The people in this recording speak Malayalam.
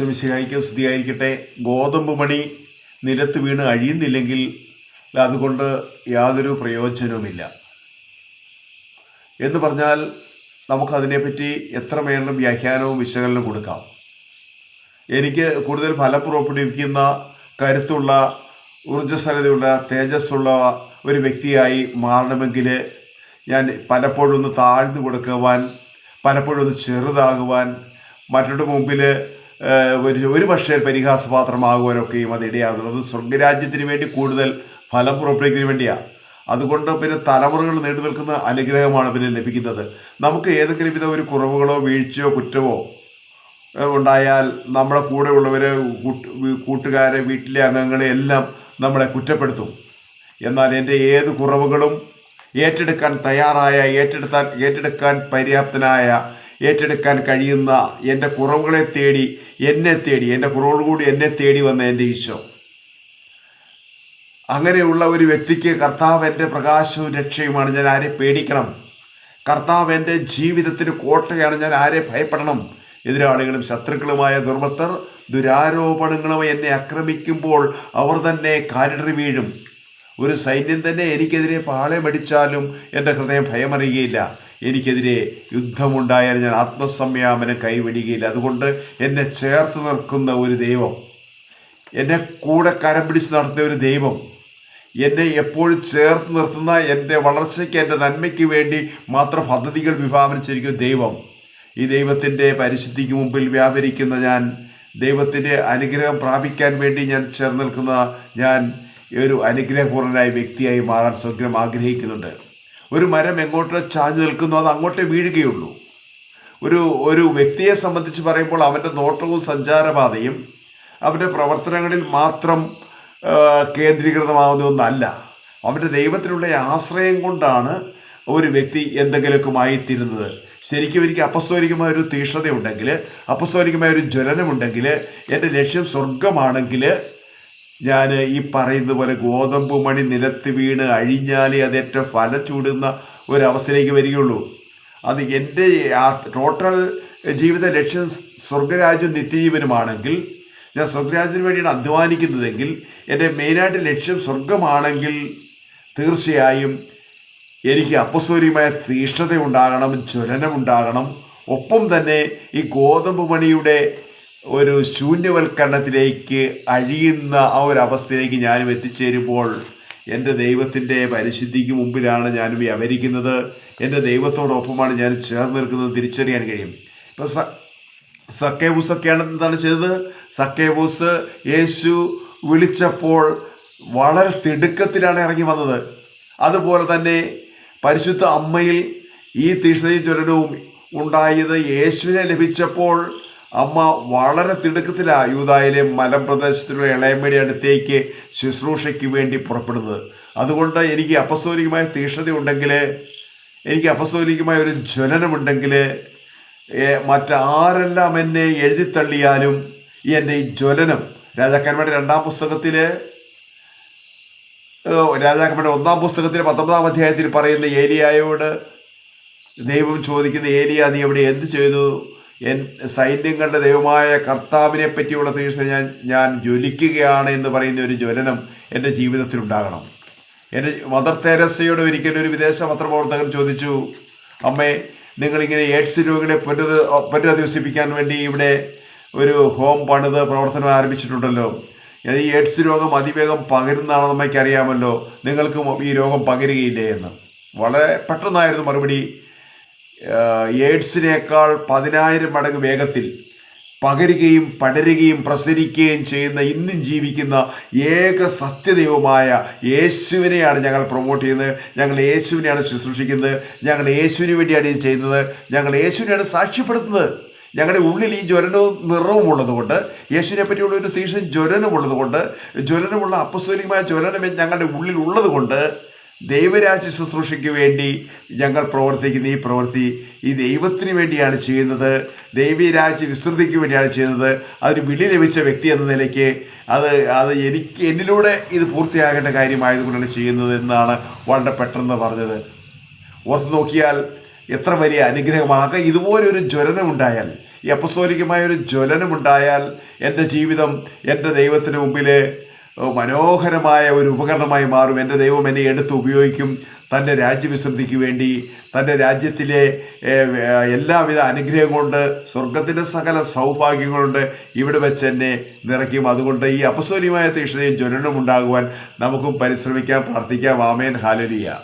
ശമിശിഹായിക്ക് സ്തുതിയായിരിക്കട്ടെ. ഗോതമ്പ് മണി നിലത്ത് വീണ് അഴിയുന്നില്ലെങ്കിൽ അതുകൊണ്ട് യാതൊരു പ്രയോജനവുമില്ല. എന്ന് പറഞ്ഞാൽ നമുക്കതിനെപ്പറ്റി എത്ര വേണം വ്യാഖ്യാനവും വിശകലനവും കൊടുക്കാം. എനിക്ക് കൂടുതൽ ഫലം പുറപ്പെടുവിക്കുന്ന കരുത്തുള്ള ഊർജസ്വലതയുള്ള തേജസ്സുള്ള ഒരു വ്യക്തിയായി മാറണമെങ്കിൽ ഞാൻ പലപ്പോഴും ഒന്ന് താഴ്ന്നു കൊടുക്കുവാൻ പലപ്പോഴും ഒന്ന് ചെറുതാകുവാൻ മറ്റുള്ള മുമ്പിൽ ഒരു പക്ഷേ പരിഹാസപാത്രമാകുവാനൊക്കെയും അത് സ്വർഗരാജ്യത്തിന് വേണ്ടി കൂടുതൽ ഫലം പുറപ്പെടുവിക്കുന്നതിന് വേണ്ടിയാണ് അതുകൊണ്ട് പിന്നെ തലമുറകൾ നേടി നിൽക്കുന്ന അനുഗ്രഹമാണ് പിന്നെ ലഭിക്കുന്നത്. നമുക്ക് ഏതെങ്കിലും വിധ ഒരു കുറവുകളോ വീഴ്ചയോ കുറ്റമോ ഉണ്ടായാൽ നമ്മുടെ കൂടെ ഉള്ളവരെ കൂട്ടുകാരെ വീട്ടിലെ അംഗങ്ങളെ എല്ലാം നമ്മളെ കുറ്റപ്പെടുത്തും. എന്നാൽ എന്റെ ഏത് കുറവുകളും ഏറ്റെടുക്കാൻ തയ്യാറായ ഏറ്റെടുത്താൻ ഏറ്റെടുക്കാൻ പര്യാപ്തനായ ഏറ്റെടുക്കാൻ കഴിയുന്ന എന്റെ കുറവുകളെ തേടി എന്നെ തേടി എന്റെ കുറവുകൾ കൂടി എന്നെ തേടി വന്ന എന്റെ ഈശോ. അങ്ങനെയുള്ള ഒരു വ്യക്തിക്ക് കർത്താവ് എന്റെ പ്രകാശവും രക്ഷയുമാണ്. ഞാൻ ആരെ പേടിക്കണം? കർത്താവ് എന്റെ ജീവിതത്തിന് കോട്ടയാണ്. ഞാൻ ആരെ ഭയപ്പെടണം? എതിരാളികളും ശത്രുക്കളുമായ ദുർബത്തർ ദുരാരോപണങ്ങളും എന്നെ ആക്രമിക്കുമ്പോൾ അവർ തന്നെ കാലിടറി വീഴും. ഒരു സൈന്യം തന്നെ എനിക്കെതിരെ പാളയമടിച്ചാലും എന്റെ ഹൃദയം ഭയമറിയുകയില്ല. എനിക്കെതിരെ യുദ്ധമുണ്ടായാൽ ഞാൻ ആത്മസംയാമനം കൈവിടുകയില്ല. അതുകൊണ്ട് എന്നെ ചേർത്ത് നിൽക്കുന്ന ഒരു ദൈവം എന്നെ കൂടെ കരം പിടിച്ച് നടത്തുന്ന ഒരു ദൈവം എന്നെ എപ്പോഴും ചേർത്ത് നിർത്തുന്ന എന്റെ വളർച്ചയ്ക്ക് എന്റെ നന്മയ്ക്ക് വേണ്ടി മാത്രം പദ്ധതികൾ വിഭാവനം ചെയ്തിരിക്കുന്ന ദൈവം. ഈ ദൈവത്തിന്റെ പരിശുദ്ധിക്ക് മുമ്പിൽ വ്യാപരിക്കുന്ന ഞാൻ ദൈവത്തിന്റെ അനുഗ്രഹം പ്രാപിക്കാൻ വേണ്ടി ഞാൻ ചേർന്ന് നിൽക്കുന്ന ഞാൻ ഒരു അനുഗ്രഹപൂർണനായ വ്യക്തിയായി മാറാൻ സ്വഗ്രം ആഗ്രഹിക്കുന്നുണ്ട്. ഒരു മരം എങ്ങോട്ട് ചാഞ്ഞു നിൽക്കുന്നു അത് അങ്ങോട്ടേ വീഴുകയുള്ളൂ. ഒരു ഒരു വ്യക്തിയെ സംബന്ധിച്ച് പറയുമ്പോൾ അവന്റെ നോട്ടവും സഞ്ചാരപാതയും അവന്റെ പ്രവർത്തനങ്ങളിൽ മാത്രം കേന്ദ്രീകൃതമാവുന്ന ഒന്നല്ല. അവന്റെ ദൈവത്തിലുള്ള ആശ്രയം കൊണ്ടാണ് ഒരു വ്യക്തി എന്തെങ്കിലുമൊക്കെ ആയിത്തീരുന്നത് ശരിക്കും എനിക്ക് അപസ്തോലികമായ ഒരു തീഷ്ണതയുണ്ടെങ്കിൽ അപസ്തോലികമായ ഒരു ജ്വലനമുണ്ടെങ്കിൽ എന്റെ ലക്ഷ്യം സ്വർഗമാണെങ്കിൽ ഞാൻ ഈ പറയുന്നത് പോലെ ഗോതമ്പ് മണി നിലത്ത് വീണ് അഴിഞ്ഞാലേ അത് ഏറ്റവും ഫലം ചൂടുന്ന ഒരവസ്ഥയിലേക്ക് വരികയുള്ളൂ. അത് എന്റെ ടോട്ടൽ ജീവിത ലക്ഷ്യം സ്വർഗരാജ്യം നിത്യജീവനുമാണെങ്കിൽ ഞാൻ സ്വർഗരാജ്യത്തിന് വേണ്ടിയാണ് അധ്വാനിക്കുന്നതെങ്കിൽ എന്റെ മെയിനായിട്ട് ലക്ഷ്യം സ്വർഗമാണെങ്കിൽ തീർച്ചയായും എനിക്ക് അപ്പസ്വര്യമായ തീഷ്ണത ഉണ്ടാകണം ജ്വലനം ഉണ്ടാകണം ഒപ്പം തന്നെ ഈ ഗോതമ്പ് മണിയുടെ ഒരു ശൂന്യവൽക്കരണത്തിലേക്ക് അഴിയുന്ന ആ ഒരു അവസ്ഥയിലേക്ക് ഞാനും എത്തിച്ചേരുമ്പോൾ എന്റെ ദൈവത്തിന്റെ പരിശുദ്ധിക്ക് മുമ്പിലാണ് ഞാനും വ്യാപരിക്കുന്നത് എന്റെ ദൈവത്തോടൊപ്പമാണ് ഞാൻ ചേർന്ന് നിൽക്കുന്നത്. തിരിച്ചറിയാൻ കഴിയും. ഇപ്പം സ സക്കേവൂസ് ഒക്കെയാണ് എന്താണ് ചെയ്തത്? സക്കേവൂസ് യേശു വിളിച്ചപ്പോൾ വളരെ തിടുക്കത്തിലാണ് ഇറങ്ങി വന്നത്. അതുപോലെ തന്നെ പരിശുദ്ധ അമ്മയിൽ ഈ തീഷ്ണയും ജ്വലനവും ഉണ്ടായത് യേശുവിനെ ലഭിച്ചപ്പോൾ അമ്മ വളരെ തിടുക്കത്തിലാണ് യൂതായിലെ മലമ്പ്രദേശത്തിലുള്ള ഇളയമ്മയുടെ അടുത്തേക്ക് ശുശ്രൂഷയ്ക്ക് വേണ്ടി പുറപ്പെടുന്നത്. അതുകൊണ്ട് എനിക്ക് അപസ്തോലികമായ തീഷ്ണത ഉണ്ടെങ്കിൽ എനിക്ക് അപസ്തോലികമായ ഒരു ജ്വലനമുണ്ടെങ്കിൽ മറ്റാരെല്ലാം എന്നെ എഴുതിത്തള്ളിയാലും ഈ എന്റെ ഈ ജ്വലനം രാജാക്കന്മാരുടെ രണ്ടാം പുസ്തകത്തിൽ രാജാക്കന്മാരുടെ ഒന്നാം പുസ്തകത്തിൽ പത്തൊമ്പതാം അധ്യായത്തിൽ പറയുന്ന ഏലിയായോട് ദൈവം ചോദിക്കുന്ന ഏലിയ നീ അവിടെ എന്ത് ചെയ്തു? എൻ സൈന്യങ്ങളുടെ ദൈവമായ കർത്താവിനെ പറ്റിയുള്ള തീർച്ച ഞാൻ ഞാൻ ജ്വലിക്കുകയാണ് എന്ന് പറയുന്ന ഒരു ജ്വലനം എന്റെ ജീവിതത്തിൽ ഉണ്ടാകണം എന്റെ മദർ തെരേസയോട് ഒരിക്കലും ഒരു വിദേശ പത്രപ്രവർത്തകൻ ചോദിച്ചു അമ്മേ നിങ്ങളിങ്ങനെ എയ്ഡ്സ് രോഗികളെ പുനരധ പുനരധിവസിപ്പിക്കാൻ വേണ്ടി ഇവിടെ ഒരു ഹോം പണിത് പ്രവർത്തനം ആരംഭിച്ചിട്ടുണ്ടല്ലോ. ഈ എയ്ഡ്സ് രോഗം അതിവേഗം പകരുന്നതാണെന്ന് അമ്മയ്ക്ക് അറിയാമല്ലോ നിങ്ങൾക്കും ഈ രോഗം പകരുകയില്ലേ എന്ന്. വളരെ പെട്ടെന്നായിരുന്നു മറുപടി. എയ്ഡ്സിനേക്കാൾ പതിനായിരം മടങ്ങ് വേഗത്തിൽ പകരുകയും പടരുകയും പ്രസരിക്കുകയും ചെയ്യുന്ന ഇന്നും ജീവിക്കുന്ന ഏക സത്യദൈവമായ യേശുവിനെയാണ് ഞങ്ങൾ പ്രൊമോട്ട് ചെയ്യുന്നത്. ഞങ്ങൾ യേശുവിനെയാണ് ശുശ്രൂഷിക്കുന്നത്. ഞങ്ങൾ യേശുവിന് വേണ്ടിയാണ് ഇത് ചെയ്യുന്നത്. ഞങ്ങൾ യേശുവിനെയാണ് സാക്ഷ്യപ്പെടുത്തുന്നത്. ഞങ്ങളുടെ ഉള്ളിൽ ഈ ജ്വലനവും നിറവും ഉള്ളതുകൊണ്ട് യേശുവിനെ പറ്റിയുള്ള ഒരു തീക്ഷ്ണ ജ്വലനമുള്ളതുകൊണ്ട് ജ്വലനമുള്ള അപ്പസ്വലികമായ ജ്വലനം ഞങ്ങളുടെ ഉള്ളിൽ ഉള്ളതുകൊണ്ട് ദൈവരാജ്യ ശുശ്രൂഷയ്ക്ക് വേണ്ടി ഞങ്ങൾ പ്രവർത്തിക്കുന്ന ഈ പ്രവൃത്തി ഈ ദൈവത്തിന് വേണ്ടിയാണ് ചെയ്യുന്നത്. ദൈവരാജ്യ വിസ്തൃതിക്ക് വേണ്ടിയാണ് ചെയ്യുന്നത്. അതിന് വിളി ലഭിച്ച വ്യക്തി എന്ന നിലയ്ക്ക് അത് അത് എനിക്ക് എന്നിലൂടെ ഇത് പൂർത്തിയാകേണ്ട കാര്യമായതുകൊണ്ടാണ് ചെയ്യുന്നത് എന്നാണ് വളരെ പെട്ടെന്ന് പറഞ്ഞത്. ഓർത്ത് നോക്കിയാൽ എത്ര വലിയ അനുഗ്രഹമാണ്. അതൊക്കെ ഇതുപോലൊരു ജ്വലനമുണ്ടായാൽ ഈ അപ്പസ്തോലികമായ ഒരു ജ്വലനമുണ്ടായാൽ എന്റെ ജീവിതം എന്റെ ദൈവത്തിന് മുമ്പിൽ മനോഹരമായ ഒരു ഉപകരണമായി മാറും. എന്റെ ദൈവം എന്നെ എടുത്ത് ഉപയോഗിക്കും. തന്റെ രാജ്യവിശ്രദ്ധിക്ക് വേണ്ടി തന്റെ രാജ്യത്തിലെ എല്ലാവിധ അനുഗ്രഹം കൊണ്ട് സ്വർഗത്തിന്റെ സകല സൗഭാഗ്യങ്ങളുണ്ട് ഇവിടെ വെച്ച് എന്നെ നിറയ്ക്കും. അതുകൊണ്ട് ഈ അപസ്വര്യമായ തീക്ഷണയും ജ്വലനം ഉണ്ടാകുവാൻ നമുക്കും പരിശ്രമിക്കാം പ്രാർത്ഥിക്കാം. ആമേൻ. ഹാലലിയ